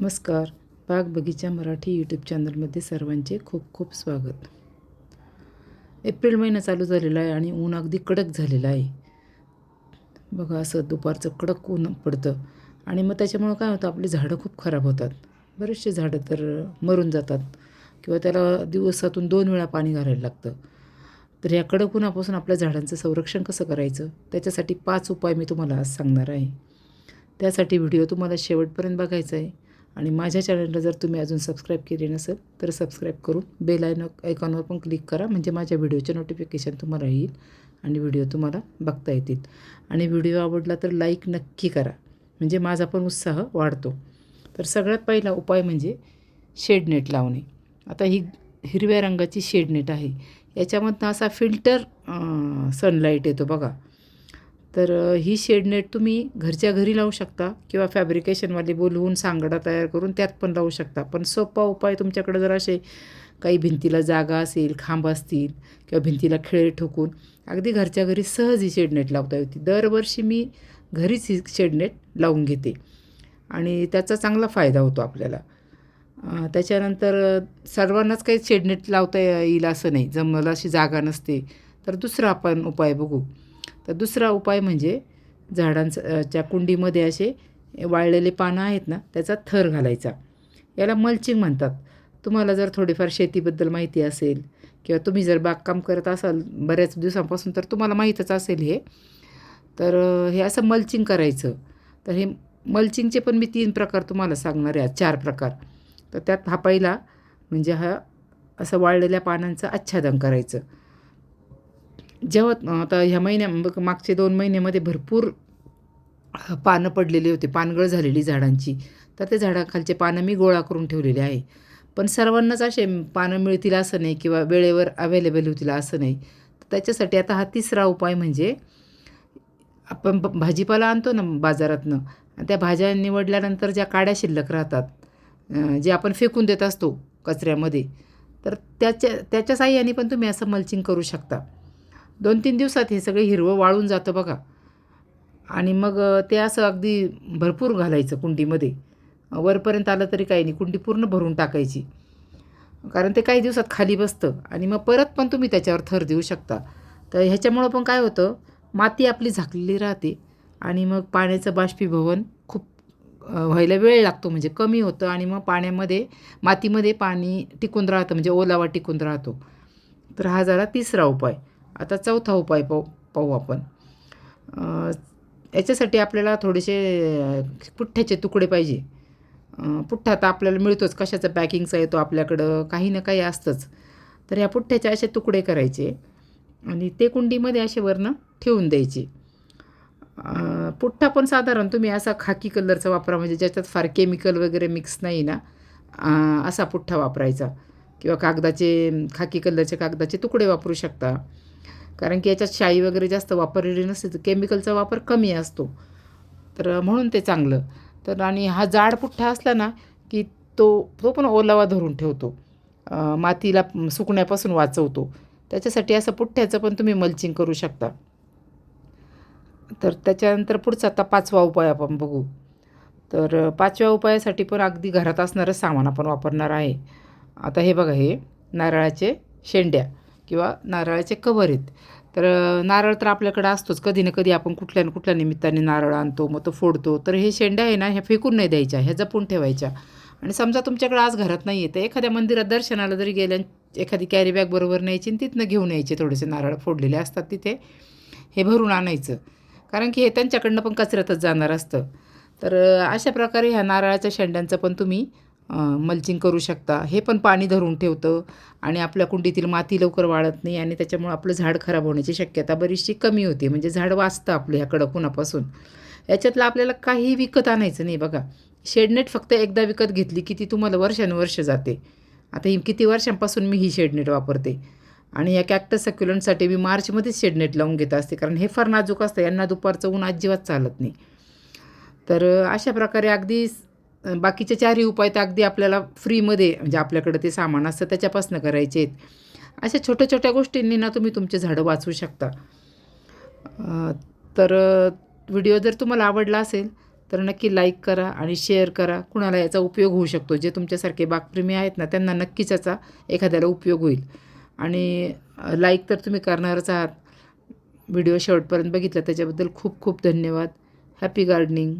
नमस्कार. बाग बगीचा मराठी यूट्यूब चॅनलमध्ये सर्वांचे खूप खूप स्वागत. एप्रिल महिना चालू झालेला आहे आणि ऊन अगदी कडक झालेलं आहे. बघा असं दुपारचं कडक ऊन पडतं. आणि मग त्याच्यामुळं काय होतं आपली झाडं खूप खराब होतात. बरेचसे झाडं तर मरून जातात किंवा त्याला दिवसातून दोन वेळा पाणी घालायला लागतं. तर या कडक उन्हापासून आपल्या झाडांचं संरक्षण कसं करायचं? त्याच्यासाठी पाच उपाय मी तुम्हाला आज सांगणार आहे. त्यासाठी व्हिडिओ तुम्हाला शेवटपर्यंत बघायचा आहे. आणि माझ्या चॅनलला जर तुम्ही अजून सबस्क्राईब केले नसेल तर सबस्क्राईब करून बेल आयन आयकॉनवर पण क्लिक करा. म्हणजे माझ्या व्हिडिओचे नोटिफिकेशन तुम्हाला येईल आणि व्हिडिओ तुम्हाला बघता येतील. आणि व्हिडिओ आवडला तर लाईक नक्की करा. म्हणजे माझा पण उत्साह वाढतो. तर सगळ्यात पहिला उपाय म्हणजे शेडनेट लावणे. आता ही हिरव्या रंगाची शेडनेट आहे. याच्यामधनं असा फिल्टर सनलाईट येतो बघा. तर ही ही शेडनेट तुम्ही घरच्या घरी लावू शकता किंवा फॅब्रिकेशनवाले बोलवून सांगडा तयार करून त्यात पण लावू शकता. पण सोपा उपाय तुमच्याकडे जर असे काही भिंतीला जागा असेल खांब असतील किंवा भिंतीला खिळे ठोकून अगदी घरच्या घरी सहज ही शेडनेट लावता येते. दरवर्षी मी घरीच ही शेडनेट लावून घेते आणि त्याचा चांगला फायदा होतो आपल्याला. त्याच्यानंतर सर्वांनाच काही शेडनेट लावता येईल असं नाही. जमलं अशी जागा नसते तर दुसरा आपण उपाय बघू. तर दुसरा उपाय म्हणजे झाडांचं च्या कुंडीमध्ये असे वाळलेले पानं आहेत ना त्याचा थर घालायचा. याला मल्चिंग म्हणतात. तुम्हाला जर थोडीफार शेतीबद्दल माहिती असेल किंवा तुम्ही जर बागकाम करत असाल बऱ्याच दिवसांपासून तर तुम्हाला माहीतच असेल हे. तर हे असं मल्चिंग करायचं. तर हे मल्चिंगचे पण मी तीन प्रकार तुम्हाला सांगणार आहे चार प्रकार. तर त्यात हा पहिला म्हणजे हा असं वाळलेल्या पानांचं आच्छादन करायचं. जेव्हा आता ह्या महिन्या मागचे दोन महिन्यामध्ये भरपूर पानं पडलेली होती. पानगळ झालेली झाडांची. तर ते झाडाखालचे पानं मी गोळा करून ठेवलेले आहे. पण सर्वांनाच असे पानं मिळतील असं नाही किंवा वेळेवर अवेलेबल होतील असं नाही. तर त्याच्यासाठी आता हा तिसरा उपाय म्हणजे आपण भाजीपाला आणतो ना बाजारातनं आणि त्या भाज्या निवडल्यानंतर ज्या काड्या शिल्लक राहतात जे आपण फेकून देत असतो कचऱ्यामध्ये तर त्याच्या त्याच्या साह्याने पण तुम्ही असं मल्चिंग करू शकता. दोन तीन दिवसात हे सगळे हिरवं वाळून जातं बघा. आणि मग ते असं अगदी भरपूर घालायचं कुंडीमध्ये. वरपर्यंत आलं तरी काही नाही. कुंडी पूर्ण भरून टाकायची. कारण ते काही दिवसात खाली बसतं. आणि मग परत पण तुम्ही त्याच्यावर थर देऊ शकता. तर ह्याच्यामुळं पण काय होतं माती आपली झाकलेली राहते. आणि मग पाण्याचं बाष्पीभवन खूप व्हायला वेळ लागतो. म्हणजे कमी होतं आणि मग पाण्यामध्ये मातीमध्ये पाणी टिकून राहतं. म्हणजे ओलावा टिकून राहतो. तर हा झाला तिसरा उपाय. आता चौथा उपाय पाहू पाहू आपण. याच्यासाठी आपल्याला थोडेसे पुठ्ठ्याचे तुकडे पाहिजे. पुठ्ठा तर आपल्याला मिळतोच कशाचा पॅकिंगचा येतो आपल्याकडं काही ना काही असतंच. तर ह्या पुठ्ठ्याचे असे तुकडे करायचे आणि ते कुंडीमध्ये असे वरनं ठेवून द्यायचे. पुठ्ठा पण साधारण तुम्ही असा खाकी कलरचा वापरा म्हणजे ज्याच्यात फार केमिकल वगैरे मिक्स नाही ना असा पुठ्ठा वापरायचा. किंवा कागदाचे खाकी कलरचे कागदाचे तुकडे वापरू शकता. कारण की याच्यात शाई वगैरे जास्त वापरलेली नसते तर केमिकलचा वापर कमी असतो. तर म्हणून ते चांगलं. तर आणि हा जाड पुठ्ठा असला ना की तो तो पण ओलावा धरून ठेवतो. मातीला सुकण्यापासून वाचवतो. त्याच्यासाठी असं पुठ्ठ्याचं पण तुम्ही मल्चिंग करू शकता. तर त्याच्यानंतर पुढचा आता पाचवा उपाय आपण बघू. तर पाचव्या उपायासाठी पण अगदी घरात असणारं सामान आपण वापरणार आहे. आता हे बघा हे नारळाचे शेंड्या. किंवा नारळाचे कवर आहेत. तर नारळ तर आपल्याकडे असतोच. कधी ना कधी आपण कुठल्या ना कुठल्या निमित्ताने नारळ आणतो मग तो फोडतो. तर हे शेंड्या आहे ना ह्या फेकून नाही द्यायच्या ह्या जपून ठेवायच्या. आणि समजा तुमच्याकडे आज घरात नाही आहे तर एखाद्या मंदिरात दर्शनाला जरी गेल्या एखादी कॅरी बॅग बरोबर न्यायची आणि तिथनं घेऊन यायचे थोडेसे नारळ फोडलेले असतात तिथे हे भरून आणायचं. कारण की हे त्यांच्याकडनं पण कचऱ्यातच जाणार असतं. तर अशा प्रकारे ह्या नारळाच्या शेंड्यांचं पण तुम्ही मल्चिंग करू शकता. हे पण पाणी धरून ठेवतं आणि आपल्या कुंडीतील माती लवकर वाळत नाही आणि त्याच्यामुळं आपलं झाड खराब होण्याची शक्यता बरीचशी कमी होते. म्हणजे झाड वाचतं आपलं ह्या कडक उन्हापासून याच्यातलं आपल्याला काही विकत आणायचं नाही बघा. शेडनेट फक्त एकदा विकत घेतली की ती तुम्हाला वर्षानुवर्ष जाते. आता ही किती वर्षांपासून मी ही शेडनेट वापरते? आणि या कॅक्टस सक्युलंटसाठी मी मार्चमध्येच शेडनेट लावून घेत असते. कारण हे फार नाजूक असतं. यांना दुपारचं ऊन अजिबात चालत नाही. तर अशा प्रकारे अगदी बाकीचे चारही उपाय तर अगदी आपल्याला फ्रीमध्ये म्हणजे आपल्याकडे ते सामान असतं त्याच्यापासून करायचे आहेत. अशा छोट्या छोट्या गोष्टींनी ना तुम्ही तुमचे झाडं वाचवू शकता. तर व्हिडिओ जर तुम्हाला आवडला असेल तर नक्की लाईक करा आणि शेअर करा. कुणाला याचा उपयोग होऊ शकतो? जे तुमच्यासारखे बागप्रेमी आहेत ना त्यांना नक्कीच याचा एखाद्याला उपयोग होईल. आणि लाईक तर तुम्ही करणारच आहात. व्हिडिओ शेवटपर्यंत बघितला त्याच्याबद्दल खूप खूप धन्यवाद. Happy gardening.